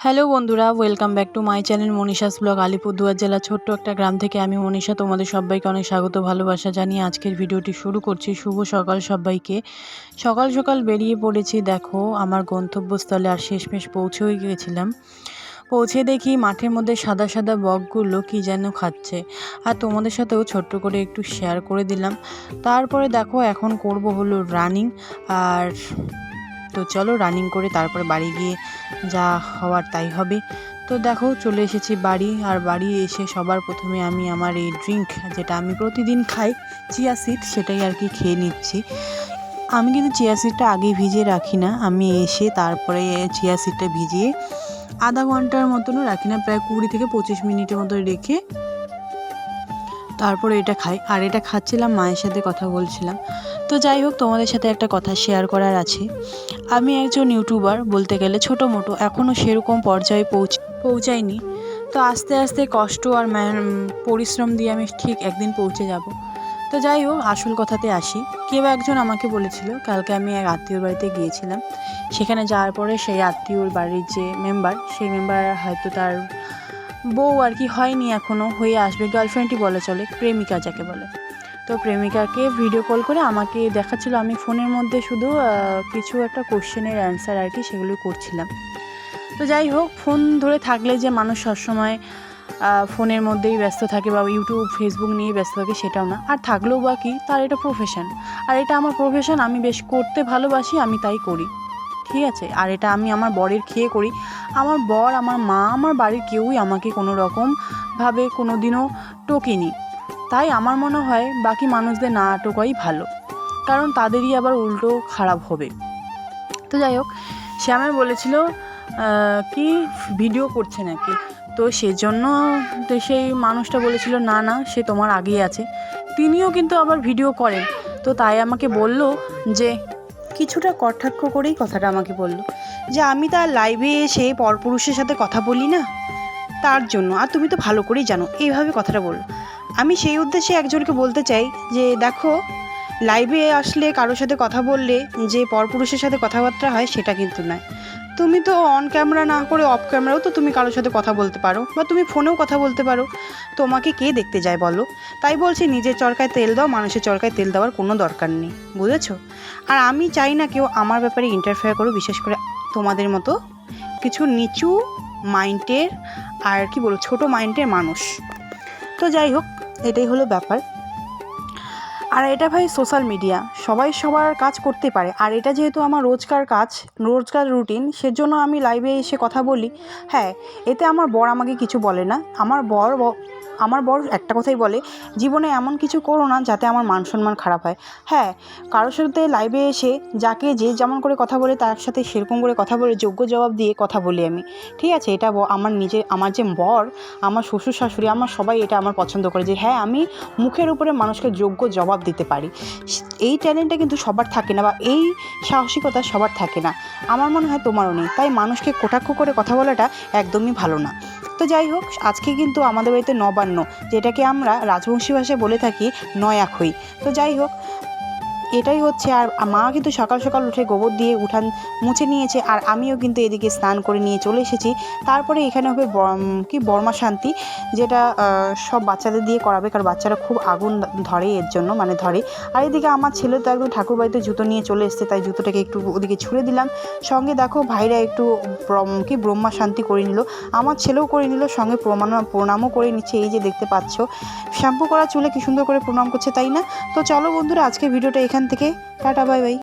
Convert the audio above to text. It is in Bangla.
হ্যালো বন্ধুরা welcome back to my channel Manisha's blog Alipurduar জেলা ছোট্ট একটা গ্রাম থেকে আমি মনীষা তোমাদের সবাইকে অনেক স্বাগত ভালোবাসা জানিয়ে আজকের ভিডিওটি শুরু করছি। শুভ সকাল সবাইকে। সকাল সকাল বেরিয়ে পড়েছি, দেখো আমার গন্তব্যস্থলে আর শেষমেশ পৌঁছেই গিয়েছিলাম পৌঁছে দেখি মাঠের মধ্যে সাদা সাদা বকগুলো কি যেন খাচ্ছে। আর তোমাদের সাথেও ছোট্ট করে একটু শেয়ার করে দিলাম। তারপরে দেখো এখন করব হলো রানিং আর তো চলো রানিং করে তারপরে বাড়ি গিয়ে যা হওয়ার তাই হবে। তো দেখো চলে এসেছি বাড়ি, আর বাড়ি এসে সবার প্রথমে আমি আমার এই ড্রিঙ্ক যেটা আমি প্রতিদিন খাই চিয়া সিড সেটাই আর কি খেয়ে নিচ্ছি। আমি কিন্তু চিয়া সিডটা আগে ভিজিয়ে রাখি না, আমি এসে তারপরে চিয়া সিডটা ভিজিয়ে আধা ঘণ্টার মতনও রাখি না, প্রায় কুড়ি থেকে পঁচিশ মিনিটের মতো রেখে তারপরে এটা খাই। আর এটা খাচ্ছিলাম, মায়ের সাথে কথা বলছিলাম। তো যাই হোক, তোমাদের সাথে একটা কথা শেয়ার করার আছে। আমি একজন ইউটিউবার বলতে গেলে ছোটো মোটো এখনও সেরকম পর্যায়ে পৌঁছ, পৌঁছাইনি। তো আস্তে আস্তে কষ্ট আর পরিশ্রম দিয়ে আমি ঠিক একদিন পৌঁছে যাব। তো যাই হোক, আসল কথাতে আসি। কেউ একজন আমাকে বলেছিল, কালকে আমি এক আত্মীয়র বাড়িতে গিয়েছিলাম। সেখানে যাওয়ার পরে সেই আত্মীয়র বাড়ির যে মেম্বার সেই মেম্বার হয়তো তার বউ আর কি হয়নি এখনও হয়ে আসবে। গার্লফ্রেন্ডই বলে চলে, প্রেমিকা যাকে বলে। তো প্রেমিকাকে ভিডিও কল করে আমাকে দেখাচ্ছিল। আমি ফোনের মধ্যে শুধু কিছু একটা কোশ্চেনের অ্যান্সার আর কি সেগুলো করছিলাম। তো যাই হোক ফোন ধরে থাকলে যে মানুষ সবসময় ফোনের মধ্যেই ব্যস্ত থাকে বা ইউটিউব ফেসবুক নিয়ে ব্যস্ত থাকে সেটাও না। আর থাকলেও বা কি, তার এটা প্রফেশন আর এটা আমার প্রফেশন আমি বেশ করতে ভালোবাসি, আমি তাই করি। ঠিক আছে? আর এটা আমি আমার বরের খেয়ে করি। আমার বর, আমার মা, আমার বাড়ির কেউই আমাকে কোনো রকমভাবে কোনো দিনও টোকেনি। তাই আমার মনে হয় বাকি মানুষদের না টোকাই ভালো, কারণ তাদেরই আবার উল্টো খারাপ হবে। তো যাই হোক, সে আমায় বলেছিল কি ভিডিও করছে নাকি? তো সেজন্য সেই মানুষটা বলেছিল, না না, সে তোমার আগেই আছে। তিনিও কিন্তু আবার ভিডিও করেন। তো তাই আমাকে বলল যে, কিছুটা কটাক্ষ করেই কথাটা আমাকে বলল, যে আমি তার লাইভে এসে পরপুরুষের সাথে কথা বলি না? তার জন্য। আর তুমি তো ভালো করেই জানো, এইভাবে কথাটা বলল। আমি সেই উদ্দেশ্যে একজনকে বলতে চাই যে, দেখো লাইভে আসলে কারোর সাথে কথা বললে যে পরপুরুষের সাথে কথাবার্তা হয় সেটা কিন্তু নয়। তুমি তো অন ক্যামেরা না করে অফ ক্যামেরাও তো তুমি কারোর সাথে কথা বলতে পারো বা তুমি ফোনেও কথা বলতে পারো। তোমাকে কে দেখতে যায় বলো? তাই বলছি নিজের চরকায় তেল দাও, মানুষের চরকায় তেল দেওয়ার কোনো দরকার নেই, বুঝেছ? আর আমি চাই না কেউ আমার ব্যাপারে ইন্টারফেয়ার করো বিশেষ করে তোমাদের মতো কিছু নিচু মাইন্ডের আর কি বলব, ছোটো মাইন্ডের মানুষ। তো যাই হোক এটাই হলো ব্যাপার। আর এটা ভাই সোশ্যাল মিডিয়া সবাই সবার কাজ করতে পারে। আর এটা যেহেতু আমার রোজকার কাজ, রোজকার রুটিন সেজন্য আমি লাইভে এসে কথা বলি। হ্যাঁ এতে আমার বর আমাকে কিছু বলে না। আমার বর আমার বর একটা কথাই বলে, জীবনে এমন কিছু করো না যাতে আমার মান সম্মান খারাপ হয়। হ্যাঁ কারোর সাথে লাইভে এসে যাকে যে যেমন করে কথা বলে, তার সাথে সেরকম করে কথা বলে, যোগ্য জবাব দিয়ে কথা বলি আমি। ঠিক আছে, এটা আমার নিজে আমার যে বর, আমার শ্বশুর শাশুড়ি, আমার সবাই এটা আমার পছন্দ করে যে হ্যাঁ আমি মুখের উপরে মানুষকে যোগ্য জবাব দিতে পারি। এই ট্যালেন্টটা কিন্তু সবার থাকে না বা এই সাহসিকতা সবার থাকে না। আমার মনে হয় তোমারও নেই। তাই মানুষকে কটাক্ষ করে কথা বলাটা একদমই ভালো না। তো যাই হোক, আজকে কিন্তু আমাদের বাড়িতে নবান্ন, যেটাকে আমরা রাজবংশী ভাষায় বলে থাকি নয়াখই। তো যাই হোক এটাই হচ্ছে আর মা কিন্তু সকাল সকাল উঠে গোবর দিয়ে উঠান মুছে নিয়েছে আর আমিও কিন্তু এদিকে স্নান করে নিয়ে চলে এসেছি। তারপরে এখানে হবে কি বর্মা শান্তি, যেটা সব বাচ্চাদের দিয়ে করাবে কারণ বাচ্চারা খুব আগুন ধরে এর জন্য মানে ধরে। আর এদিকে আমার ছেলে তো একদম ঠাকুর বাড়িতে জুতো নিয়ে চলে এসছে, তাই জুতোটাকে একটু ওদিকে ছুঁড়ে দিলাম। সঙ্গে দেখো ভাইরা একটু কি ব্রহ্মা শান্তি করে নিল। আমার ছেলেও করে নিল, সঙ্গে প্রমাণ, প্রণামও করে নিচ্ছে, এই যে দেখতে পাচ্ছ। শ্যাম্পু করা চুলে কি সুন্দর করে প্রণাম করছে, তাই না? তো চলো বন্ধুরা আজকে ভিডিওটা এখান থেকে টাটা বাই বাই।